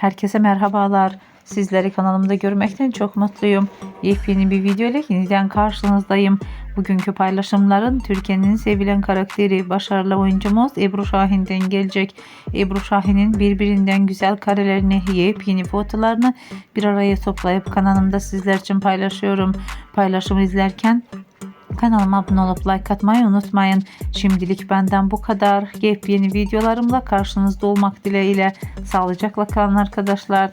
Herkese merhabalar. Sizleri kanalımda görmekten çok mutluyum. Yepyeni bir video ile yeniden karşınızdayım. Bugünkü paylaşımların Türkiye'nin sevilen karakteri başarılı oyuncumuz Ebru Şahin'den gelecek. Ebru Şahin'in birbirinden güzel karelerini, yepyeni fotolarını bir araya toplayıp kanalımda sizler için paylaşıyorum. Paylaşımı izlerken Kanalıma abone olup like atmayı unutmayın. Şimdilik benden bu kadar. Yepyeni videolarımla karşınızda olmak dileğiyle. Sağlıcakla kalın arkadaşlar.